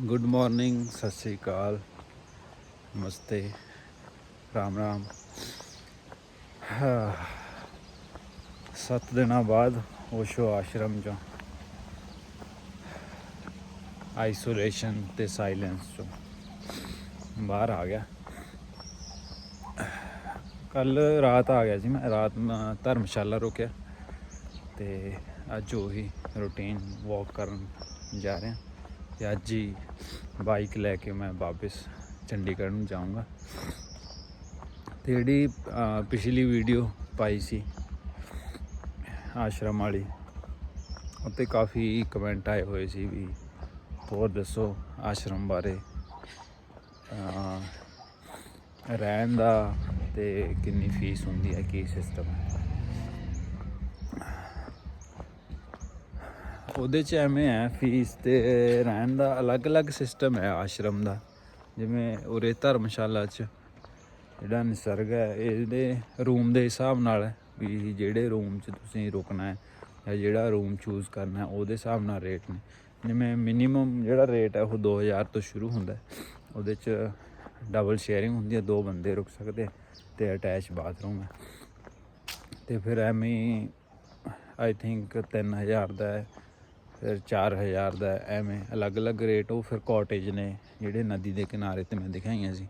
Good morning Sat Sri ਅਕਾਲ। ਨਮਸਤੇ। ਰਾਮ ਰਾਮ। ਸੱਤ ਦਿਨਾਂ ਬਾਅਦ ਓਸ਼ੋ ਆਸ਼ਰਮ ਚੋਂ। ਆਈਸੋਲੇਸ਼ਨ ਤੇ ਸਾਇਲੈਂਸ ਚੋਂ। ਬਾਹਰ ਆ ਗਿਆ। ਕੱਲ ਰਾਤ ਆ ਗਿਆ ਸੀ ਮੈਂ। ਰਾਤ ਮੈਂ ਧਰਮਸ਼ਾਲਾ ਰੁਕਿਆ। ਤੇ ਅੱਜ ਉਹੀ ਰੂਟੀਨ ਵਾਕ ਕਰਨ ਜਾ ਰਿਹਾ। ਤੇ ਅੱਜ ਹੀ ਬਾਈਕ ਲੈ ਕੇ ਮੈਂ ਵਾਪਸ ਚੰਡੀਗੜ੍ਹ ਨੂੰ ਜਾਊਂਗਾ। ਤੇ ਜਿਹੜੀ ਪਿਛਲੀ ਵੀਡੀਓ ਪਾਈ ਸੀ ਆਸ਼ਰਮ ਵਾਲੀ, ਉੱਤੇ ਕਾਫੀ ਕਮੈਂਟ ਆਏ ਹੋਏ ਸੀ ਵੀ ਹੋਰ ਦੱਸੋ ਆਸ਼ਰਮ ਬਾਰੇ। ਰਹਿਣ ਦਾ ਤੇ ਕਿੰਨੀ ਫੀਸ ਹੁੰਦੀ ਹੈ, ਕੀ ਸਿਸਟਮ ਹੈ? ਉਹਦੇ ਚ ਐਵੇਂ ਹੈ ਫੀਸ ਤੇ ਰਹਿਣ ਦਾ ਅਲੱਗ-ਅਲੱਗ ਸਿਸਟਮ ਹੈ ਆਸ਼ਰਮ ਦਾ। ਜਿਵੇਂ ਉਰੇ ਧਰਮਸ਼ਾਲਾ ਚ ਜਿਹੜਾ ਨਿਸਰਗ ਹੈ, ਇਹਦੇ ਰੂਮ ਦੇ ਹਿਸਾਬ ਨਾਲ ਹੈ ਵੀ ਜਿਹੜੇ ਰੂਮ 'ਚ ਤੁਸੀਂ ਰੁਕਣਾ ਹੈ ਜਾਂ ਜਿਹੜਾ ਰੂਮ ਚੂਜ਼ ਕਰਨਾ ਹੈ, ਉਹਦੇ ਹਿਸਾਬ ਨਾਲ ਰੇਟ ਨੇ। ਜਿਵੇਂ ਮਿਨੀਮਮ ਜਿਹੜਾ ਰੇਟ ਹੈ, ਉਹ 2000 ਤੋਂ ਸ਼ੁਰੂ ਹੁੰਦਾ ਉਹਦੇ 'ਚ ਡਬਲ ਸ਼ੇਅਰਿੰਗ ਹੁੰਦੀ ਹੈ, ਦੋ ਬੰਦੇ ਰੁਕ ਸਕਦੇ ਤੇ ਅਟੈਚ ਬਾਥਰੂਮ ਹੈ। ਤੇ ਫਿਰ ਐਵੇਂ ਆਈ ਥਿੰਕ 3000 ਦਾ ਹੈ। ਫਿਰ 4000 ਦਾ ਐਵੇਂ ਅਲੱਗ-ਅਲੱਗ ਰੇਟ, ਉਹ ਫਿਰ ਕਾਟੇਜ ਨੇ, ਜਿਹੜੇ ਨਦੀ ਦੇ ਕਿਨਾਰੇ ਤੇ ਮੈਂ ਦਿਖਾਈਆਂ ਸੀ।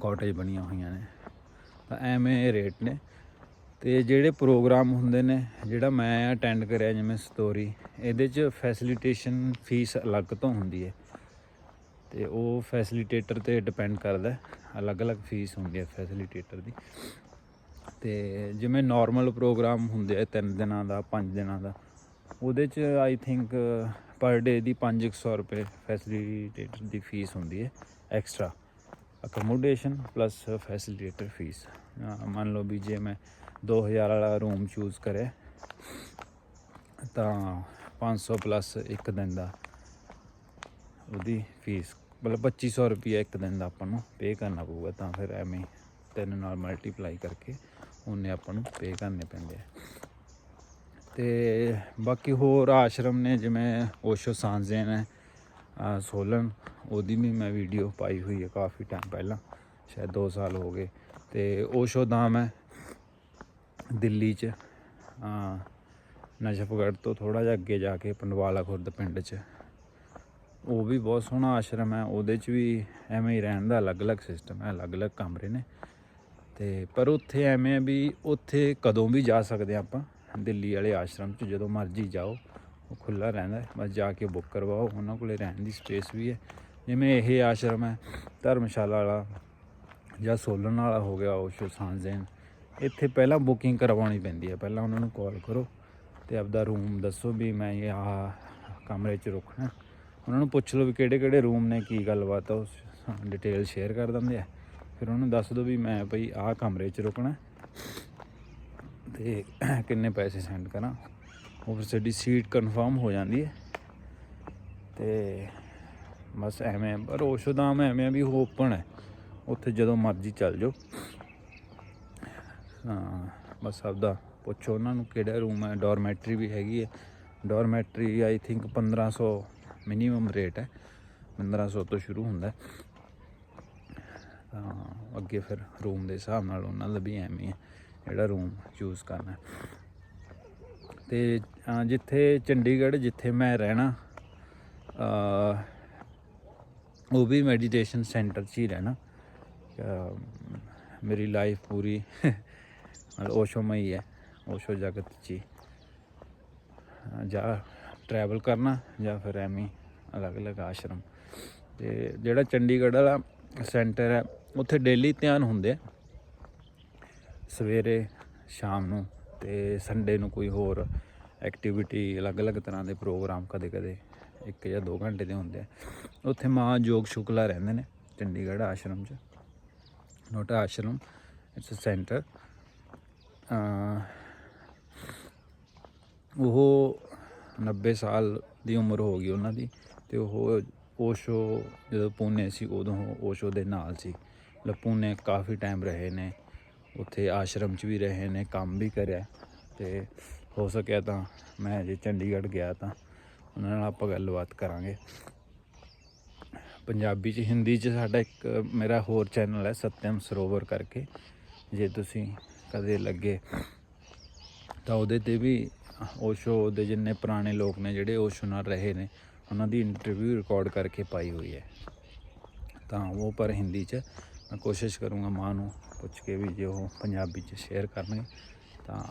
ਕਾਟੇਜ ਬਣੀਆਂ ਹੋਈਆਂ ਨੇ। ਤਾਂ ਐਵੇਂ ਰੇਟ ਨੇ। ਤੇ ਜਿਹੜੇ ਪ੍ਰੋਗਰਾਮ ਹੁੰਦੇ ਨੇ, ਜਿਹੜਾ ਮੈਂ ਅਟੈਂਡ ਕਰਿਆ ਜਿਵੇਂ ਸਟੋਰੀ ਇਹਦੇ 'ਚ ਫੈਸਿਲਿਟੇਸ਼ਨ ਫੀਸ ਅਲੱਗ ਤੋਂ ਹੁੰਦੀ ਹੈ। ਤੇ ਉਹ ਫੈਸਿਲਿਟੇਟਰ ਤੇ ਡਿਪੈਂਡ ਕਰਦਾ ਅਲੱਗ-ਅਲੱਗ ਫੀਸ ਹੁੰਦੀ ਹੈ ਫੈਸਿਲਿਟੇਟਰ ਦੀ। ਤੇ ਜਿਵੇਂ ਨਾਰਮਲ ਪ੍ਰੋਗਰਾਮ ਹੁੰਦੇ ਆ, ਤਿੰਨ ਦਿਨਾਂ ਦਾ, ਪੰਜ ਦਿਨਾਂ ਦਾ ਉਹਦੇ 'ਚ ਆਈ ਥਿੰਕ ਪਰ ਡੇ ਦੀ 500 ਰੁਪਏ ਫੈਸਿਲਿਟੇਟਰ ਦੀ ਫੀਸ ਹੁੰਦੀ ਹੈ extra accommodation plus facilitator fee ਮੰਨ ਲਓ ਵੀ ਜੇ ਮੈਂ 2000 ਵਾਲਾ ਰੂਮ ਚੂਜ਼ ਕਰਿਆ, ਤਾਂ 500 ਪਲੱਸ ਇੱਕ ਦਿਨ ਦਾ ਉਹਦੀ ਫੀਸ ਮਤਲਬ 2500 ਰੁਪਏ ਇੱਕ ਦਿਨ ਦਾ ਆਪਾਂ ਨੂੰ ਪੇ ਕਰਨਾ ਪਊਗਾ, ਤਾਂ ਫਿਰ ਐਵੇਂ ਤਿੰਨ ਨਾਲ ਮਲਟੀਪਲਾਈ ਕਰਕੇ ਉਹਨੇ ਆਪਾਂ ਨੂੰ ਪੇ ਕਰਨੇ ਪੈਂਦੇ ਆ। ਤੇ ਬਾਕੀ ਹੋਰ ਆਸ਼ਰਮ ਨੇ ਜਿਵੇਂ ਓਸ਼ੋ ਸਾਂਜ਼ੇਨ ਨੇ ਸੋਲਨ, ਉਹਦੀ ਵੀ ਮੈਂ ਵੀਡੀਓ ਪਾਈ ਹੋਈ ਹੈ ਕਾਫੀ ਟਾਈਮ ਪਹਿਲਾਂ, ਸ਼ਾਇਦ 2 ਸਾਲ ਹੋ ਗਏ। ਤੇ ਓਸ਼ੋ ਧਾਮ ਹੈ ਦਿੱਲੀ 'ਚ ਅਹ ਤੋਂ ਥੋੜਾ ਜਿਹਾ ਅੱਗੇ ਜਾ ਕੇ ਪੰਡਵਾਲਾ ਖੁਰਦ ਪਿੰਡ 'ਚ। ਉਹ ਵੀ ਬਹੁਤ ਸੋਹਣਾ ਆਸ਼ਰਮ ਹੈ, ਉਹਦੇ 'ਚ ਵੀ ਐਵੇਂ ਹੀ ਰਹਿਣ ਦਾ ਅਲੱਗ-ਅਲੱਗ ਸਿਸਟਮ ਹੈ, ਅਲੱਗ-ਅਲੱਗ ਕਮਰੇ ਨੇ। ਤੇ ਪਰ ਉੱਥੇ ਐਵੇਂ ਆ ਵੀ ਉੱਥੇ ਕਦੋਂ ਵੀ ਜਾ ਸਕਦੇ ਹਾਂ ਆਪਾਂ। ਦਿੱਲੀ ਵਾਲੇ ਆਸ਼ਰਮ 'ਚ ਜਦੋਂ ਮਰਜ਼ੀ ਜਾਓ, ਉਹ ਖੁੱਲਾ ਰਹਿੰਦਾ ਬਸ ਜਾ ਕੇ ਬੁੱਕ ਕਰਵਾਓ, ਉਹਨਾਂ ਕੋਲੇ ਰਹਿਣ ਦੀ ਸਪੇਸ ਵੀ ਹੈ। ਜਿਵੇਂ ਇਹ ਆਸ਼ਰਮ ਹੈ, ਧਰਮਸ਼ਾਲਾ ਵਾਲਾ ਜਾਂ ਸੋਲਨ ਵਾਲਾ ਹੋ ਗਿਆ, ਉਹ ਓਸ਼ੋ ਸਾਂਜ਼ੇਨ ਇੱਥੇ ਪਹਿਲਾਂ ਬੁਕਿੰਗ ਕਰਵਾਉਣੀ ਪੈਂਦੀ ਹੈ। ਪਹਿਲਾਂ ਉਹਨਾਂ ਨੂੰ ਕਾਲ ਕਰੋ ਤੇ ਆਪਦਾ ਰੂਮ ਦੱਸੋ ਵੀ ਮੈਂ ਇਹ ਆਹ ਕਮਰੇ 'ਚ ਰੁਕਣਾ। ਉਹਨਾਂ ਨੂੰ ਪੁੱਛ ਲਓ ਵੀ ਕਿਹੜੇ ਕਿਹੜੇ ਰੂਮ ਨੇ, ਕੀ ਗੱਲਬਾਤ ਆ, ਉਹ ਡਿਟੇਲ ਸ਼ੇਅਰ ਕਰ ਦਿੰਦੇ ਆ। ਫਿਰ ਉਹਨੂੰ ਦੱਸ ਦਿਓ ਵੀ ਮੈਂ ਭਈ ਆਹ ਕਮਰੇ 'ਚ ਰੁਕਣਾ। ਤੇ ਕਿੰਨੇ ਪੈਸੇ ਸੈਂਡ ਕਰਾਂ। ਉਹ ਫਿਰ ਸਾਡੀ ਸੀਟ ਕਨਫਰਮ ਹੋ ਜਾਂਦੀ ਹੈ। ਤੇ ਬਸ ਐਵੇਂ ਪਰ ਓਸ਼ੋਦਾਮ ਐਵੇਂ ਆ ਵੀ ਉਹ ਓਪਨ ਹੈ। ਉੱਥੇ ਜਦੋਂ ਮਰਜ਼ੀ ਚੱਲ ਜਾਓ। ਹਾਂ, ਬਸ ਆਪਦਾ ਪੁੱਛੋ ਉਹਨਾਂ ਨੂੰ ਕਿਹੜਾ ਰੂਮ ਹੈ। ਡੋਰਮੈਟਰੀ ਵੀ ਹੈਗੀ ਹੈ। Dormitory I think 1500 minimum rate ਹੈ। 1500 ਤੋਂ ਸ਼ੁਰੂ ਹੁੰਦਾ ਤਾਂ ਅੱਗੇ ਫਿਰ ਰੂਮ ਦੇ ਹਿਸਾਬ ਨਾਲ ਉਹਨਾਂ ਦਾ ਵੀ ਐਵੇਂ ਹੈ। ਜਿਹੜਾ ਰੂਮ ਚੂਜ਼ ਕਰਨਾ ਹੈ। ਤੇ ਜਿੱਥੇ ਚੰਡੀਗੜ੍ਹ ਜਿੱਥੇ ਮੈਂ ਰਹਿਣਾ ਉਹ ਵੀ ਮੈਡੀਟੇਸ਼ਨ ਸੈਂਟਰ 'ਚ ਹੀ ਰਹਿਣਾ। ਮੇਰੀ ਲਾਈਫ ਪੂਰੀ ਮਤਲਬ ਓਸ਼ੋਮਈ ਹੈ ਓਸ਼ੋ ਜਗਤ 'ਚ ਹੀ। ਅਹ, ਜਾਂ ਟਰੈਵਲ ਕਰਨਾ ਜਾਂ ਫਿਰ ਐਵੇਂ ਅਲੱਗ-ਅਲੱਗ ਆਸ਼ਰਮ। ਤੇ ਜਿਹੜਾ ਚੰਡੀਗੜ੍ਹ ਵਾਲਾ ਸੈਂਟਰ ਹੈ ਉੱਥੇ ਡੇਲੀ ਧਿਆਨ ਹੁੰਦੇ ਆ। ਸਵੇਰੇ, ਸ਼ਾਮ ਨੂੰ ਤੇ ਸੰਡੇ ਨੂੰ ਕੋਈ ਹੋਰ ਐਕਟੀਵਿਟੀ ਅਲੱਗ-ਅਲੱਗ ਤਰ੍ਹਾਂ ਦੇ ਪ੍ਰੋਗਰਾਮ ਕਦੇ-ਕਦੇ ਇੱਕ ਜਾਂ ਦੋ ਘੰਟੇ ਦੇ ਹੁੰਦੇ ਆ। ਉੱਥੇ ਮਾਂ ਜੋਗ ਸ਼ੁਕਲਾ ਰਹਿੰਦੇ ਨੇ, ਚੰਡੀਗੜ੍ਹ ਆਸ਼ਰਮ 'ਚ। ਨੋਟਾ ਆਸ਼ਰਮ ਇਟਸ ਅ ਸੈਂਟਰ ਉਹ 90 ਸਾਲ ਦੀ ਉਮਰ ਹੋ ਗਈ ਉਹਨਾਂ ਦੀ ਤੇ ਉਹ ਓਸ਼ੋ ਜਦੋਂ ਪੂਨੇ ਸੀ ਉਦੋਂ ਉਹ ਓਸ਼ੋ ਦੇ ਨਾਲ ਸੀ। ਮਤਲਬ ਪੂਨੇ ਕਾਫੀ ਟਾਈਮ ਰਹੇ ਨੇ। ਉੱਥੇ ਆਸ਼ਰਮ 'ਚ ਵੀ ਰਹੇ ਨੇ, ਕੰਮ ਵੀ ਕਰਿਆ। ਤੇ ਹੋ ਸਕਿਆ ਤਾਂ ਮੈਂ ਜੇ ਚੰਡੀਗੜ੍ਹ ਗਿਆ ਤਾਂ ਉਹਨਾਂ ਨਾਲ ਆਪਾਂ ਗੱਲਬਾਤ ਕਰਾਂਗੇ। ਪੰਜਾਬੀ ਚ, ਹਿੰਦੀ ਚ ਸਾਡਾ ਇੱਕ ਮੇਰਾ ਹੋਰ ਚੈਨਲ ਹੈ, ਸਤਿਅਮ ਸਰੋਵਰ ਕਰਕੇ। ਜੇ ਤੁਸੀਂ ਕਦੇ ਲੱਗੇ ਤਾਂ ਉਹਦੇ ਤੇ ਵੀ ਓਸ਼ੋ ਦੇ ਜਿੰਨੇ ਪੁਰਾਣੇ ਲੋਕ ਨੇ ਜਿਹੜੇ ਓਸ਼ੋ ਨਾਲ ਰਹੇ ਨੇ, ਉਹਨਾਂ ਦੀ ਇੰਟਰਵਿਊ ਰਿਕਾਰਡ ਕਰਕੇ ਪਾਈ ਹੋਈ ਹੈ। ਤਾਂ ਉਹ ਪਰ ਹਿੰਦੀ ਚ ਮੈਂ ਕੋਸ਼ਿਸ਼ ਕਰੂੰਗਾ ਮਾਂ ਨੂੰ ਪੁੱਛ ਕੇ ਵੀ ਜੇ ਉਹ ਪੰਜਾਬੀ ਚ ਸ਼ੇਅਰ ਕਰਨਗੇ, ਤਾਂ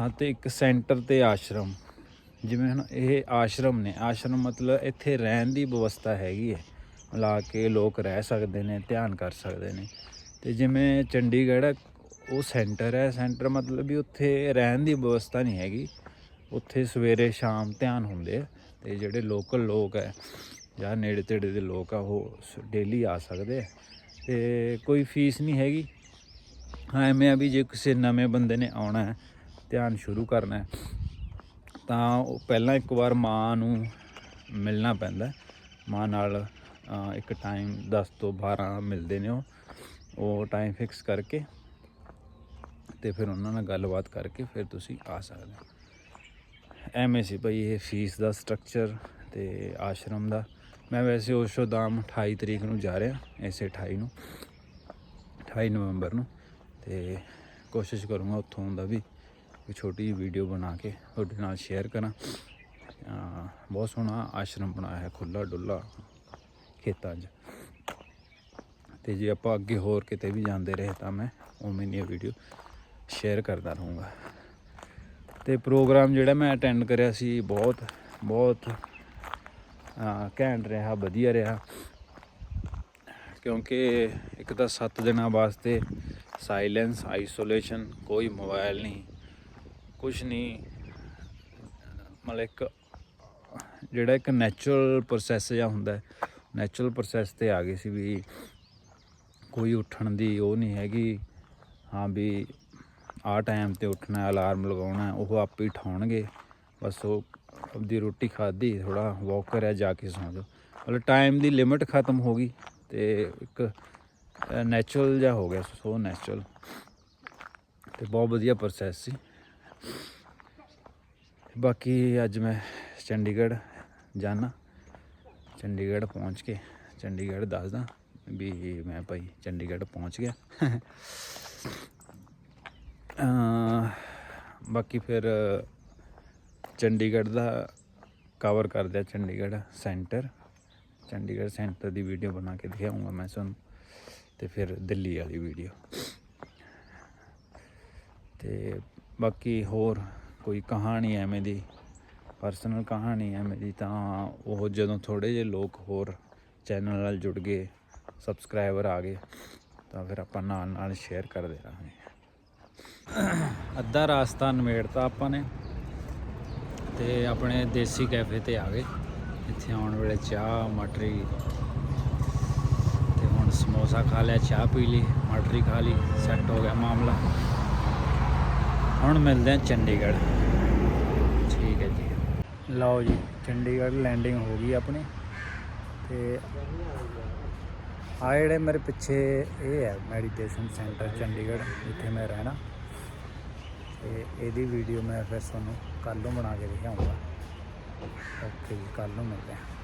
ਹਾਂ, ਤੇ ਇੱਕ ਸੈਂਟਰ ਤੇ ਆਸ਼ਰਮ। ਜਿਵੇਂ ਹੁਣ ਇਹ ਆਸ਼ਰਮ ਨੇ, ਆਸ਼ਰਮ ਮਤਲਬ ਇੱਥੇ ਰਹਿਣ ਦੀ ਵਿਵਸਥਾ ਹੈਗੀ ਹੈ। ਲਾ ਕੇ ਲੋਕ ਰਹਿ ਸਕਦੇ ਨੇ, ਧਿਆਨ ਕਰ ਸਕਦੇ ਨੇ। ਤੇ ਜਿਵੇਂ ਚੰਡੀਗੜ੍ਹ, ਉਹ ਸੈਂਟਰ ਹੈ। ਸੈਂਟਰ ਮਤਲਬ ਵੀ ਉੱਥੇ ਰਹਿਣ ਦੀ ਵਿਵਸਥਾ ਨਹੀਂ ਹੈਗੀ। ਉੱਥੇ ਸਵੇਰੇ ਸ਼ਾਮ ਧਿਆਨ ਹੁੰਦੇ ਆ, ਤੇ ਜਿਹੜੇ ਲੋਕਲ ਲੋਕ ਹੈ ਜਾਂ ਨੇੜੇ ਤੇੜੇ ਦੇ ਲੋਕ ਆ, ਉਹ ਡੇਲੀ ਆ ਸਕਦੇ ਆ। ਤੇ ਕੋਈ ਫੀਸ ਨਹੀਂ ਹੈਗੀ। ਹਾਂ, ਐਵੇਂ ਆ ਵੀ ਜੇ ਕਿਸੇ ਨਵੇਂ ਬੰਦੇ ਨੇ ਆਉਣਾ ਹੈ, ਧਿਆਨ ਸ਼ੁਰੂ ਕਰਨਾ ਹੈ, ਤਾਂ ਉਹ ਪਹਿਲਾਂ ਇੱਕ ਵਾਰ ਮਾਂ ਨੂੰ ਮਿਲਣਾ ਪੈਂਦਾ ਮਾਂ ਨਾਲ ਇੱਕ ਟਾਈਮ 10 ਤੋਂ 12 ਮਿਲਦੇ ਨੇ ਉਹ। ਉਹ ਟਾਈਮ ਫਿਕਸ ਕਰਕੇ ਤੇ ਫਿਰ ਉਹਨਾਂ ਨਾਲ ਗੱਲਬਾਤ ਕਰਕੇ ਫਿਰ ਤੁਸੀਂ ਆ ਸਕਦੇ ਹੋ। ਐਵੇਂ ਸੀ ਭਾਈ ਇਹ ਫੀਸ ਦਾ ਸਟਰਕਚਰ ਤੇ ਆਸ਼ਰਮ ਦਾ। ਮੈਂ ਵੈਸੇ ਓਸ਼ੋਦਾਮ 28 ਤਰੀਕ ਨੂੰ ਜਾ ਰਿਹਾ ਐਸੇ 28 ਨੂੰ 28 ਨਵੰਬਰ ਨੂੰ, ਤੇ ਕੋਸ਼ਿਸ਼ ਕਰੂੰਗਾ ਉੱਥੋਂ ਦਾ ਵੀ ਕੋਈ ਛੋਟੀ ਜਿਹੀ ਵੀਡੀਓ ਬਣਾ ਕੇ ਤੁਹਾਡੇ ਨਾਲ ਸ਼ੇਅਰ ਕਰਾਂ। ਬਹੁਤ ਸੋਹਣਾ ਆਸ਼ਰਮ ਬਣਾਇਆ ਹੈ ਖੁੱਲਾ ਡੁੱਲਾ ਖੇਤਾਂ 'ਚ। ਤੇ ਜੇ ਆਪਾਂ ਅੱਗੇ ਹੋਰ ਕਿਤੇ ਵੀ ਜਾਂਦੇ ਰਹੇ ਤਾਂ ਮੈਂ ਉਵੇਂ ਦੀਆਂ ਵੀਡੀਓ ਸ਼ੇਅਰ ਕਰਦਾ ਰਹੂੰਗਾ। ਤੇ ਪ੍ਰੋਗਰਾਮ ਜਿਹੜਾ ਮੈਂ ਅਟੈਂਡ ਕਰਿਆ ਸੀ, ਬਹੁਤ ਬਹੁਤ ਘੈਂਟ ਰਿਹਾ, ਵਧੀਆ ਰਿਹਾ। ਕਿਉਂਕਿ ਇੱਕ ਤਾਂ 7 ਦਿਨਾਂ ਵਾਸਤੇ ਸਾਇਲੈਂਸ ਆਈਸੋਲੇਸ਼ਨ ਕੋਈ ਮੋਬਾਈਲ ਨਹੀਂ ਕੁਝ ਨਹੀਂ। ਮਤਲਬ ਇੱਕ, ਜਿਹੜਾ ਇੱਕ ਨੈਚੁਰਲ ਪ੍ਰੋਸੈਸ ਜਿਹਾ ਹੁੰਦਾ ਨੈਚੁਰਲ ਪ੍ਰੋਸੈਸ ਤੇ ਆ ਗਈ ਸੀ ਵੀ ਕੋਈ ਉੱਠਣ ਦੀ ਉਹ ਨਹੀਂ ਹੈਗੀ। ਹਾਂ ਵੀ ਆਹ ਟਾਈਮ ਤੇ ਉੱਠਣਾ, ਅਲਾਰਮ ਲਗਾਉਣਾ, ਉਹ ਆਪੇ ਹੀ ਠਾਉਣਗੇ ਬਸ ਉਹ ਆਪਦੀ ਰੋਟੀ ਖਾਧੀ ਥੋੜਾ ਵਾਕ ਕਰਿਆ ਜਾ ਕੇ ਸੌਂ ਜਾਓ ਮਤਲਬ ਟਾਈਮ ਦੀ ਲਿਮਿਟ ਖਤਮ ਹੋ ਗਈ ਤੇ ਇੱਕ ਨੈਚੁਰਲ ਜਿਹਾ ਹੋ ਗਿਆ ਸੋ ਨੈਚੁਰਲ ਤੇ ਬਹੁਤ ਵਧੀਆ ਪ੍ਰੋਸੈਸ ਸੀ। ਬਾਕੀ ਅੱਜ ਮੈਂ ਚੰਡੀਗੜ੍ਹ ਜਾਣਾ ਚੰਡੀਗੜ੍ਹ ਪਹੁੰਚ ਕੇ, ਚੰਡੀਗੜ੍ਹ ਦੱਸਦਾ ਵੀ ਮੈਂ ਭਾਈ ਚੰਡੀਗੜ੍ਹ ਪਹੁੰਚ ਗਿਆ। ਬਾਕੀ ਫਿਰ ਚੰਡੀਗੜ੍ਹ ਦਾ ਕਵਰ ਕਰਦੇ ਆ ਚੰਡੀਗੜ੍ਹ ਸੈਂਟਰ ਚੰਡੀਗੜ੍ਹ ਸੈਂਟਰ ਦੀ ਵੀਡੀਓ ਬਣਾ ਕੇ ਦਿਖਾਉਂਗਾ ਮੈਂ ਤੁਹਾਨੂੰ ਤੇ ਫਿਰ ਦਿੱਲੀ ਵਾਲੀ ਵੀਡੀਓ ਤੇ ਬਾਕੀ ਹੋਰ ਕੋਈ ਕਹਾਣੀ ਐਵੇਂ ਦੀ ਪਰਸਨਲ ਕਹਾਣੀ ਐਵੇਂ ਦੀ ਤਾਂ ਉਹ ਜਦੋਂ ਥੋੜੇ ਜਿਹੇ ਲੋਕ ਹੋਰ ਚੈਨਲ ਨਾਲ ਜੁੜ ਗਏ ਸਬਸਕ੍ਰਾਈਬਰ ਆ ਗਏ, ਤਾਂ ਫਿਰ ਆਪਾਂ ਨਾਲ ਨਾਲ ਸ਼ੇਅਰ ਕਰਦੇ ਰਹਾਂਗੇ। ਅੱਧਾ ਰਾਸਤਾ ਨਿਮੇੜਤਾ ਆਪਾਂ ਨੇ। ਤੇ ਆਪਣੇ ਦੇਸੀ ਕੈਫੇ ਤੇ ਆ ਗਏ। ਇੱਥੇ ਆਉਣ ਵੇਲੇ ਚਾਹ, ਮਟਰੀ ਤੇ ਹੁਣ ਸਮੋਸਾ ਖਾ ਲਿਆ, ਚਾਹ ਪੀ ਲਈ, ਮਟਰੀ ਖਾ ਲਈ, ਸੈੱਟ ਹੋ ਗਿਆ ਮਾਮਲਾ। ਹੁਣ ਮਿਲਦੇ ਆ ਚੰਡੀਗੜ੍ਹ। ਠੀਕ ਹੈ ਜੀ। ਲਓ ਜੀ, ਚੰਡੀਗੜ੍ਹ ਲੈਂਡਿੰਗ ਹੋ ਗਈ ਆਪਣੀ। ਤੇ ਆ ਜਿਹੜੇ ਮੇਰੇ ਪਿੱਛੇ ਇਹ ਹੈ ਮੈਡੀਟੇਸ਼ਨ ਸੈਂਟਰ ਚੰਡੀਗੜ੍ਹ, ਜਿੱਥੇ ਮੈਂ ਰਹਿਣਾ। ਤੇ ਇਹਦੀ ਵੀਡੀਓ ਮੈਂ ਫਿਰ ਤੁਹਾਨੂੰ ਕੱਲ੍ਹ ਨੂੰ ਬਣਾ ਕੇ ਦਿਖਾਊਂਗਾ ਓਕੇ ਜੀ ਕੱਲ ਨੂੰ ਮਿਲਦੇ ਹਾਂ।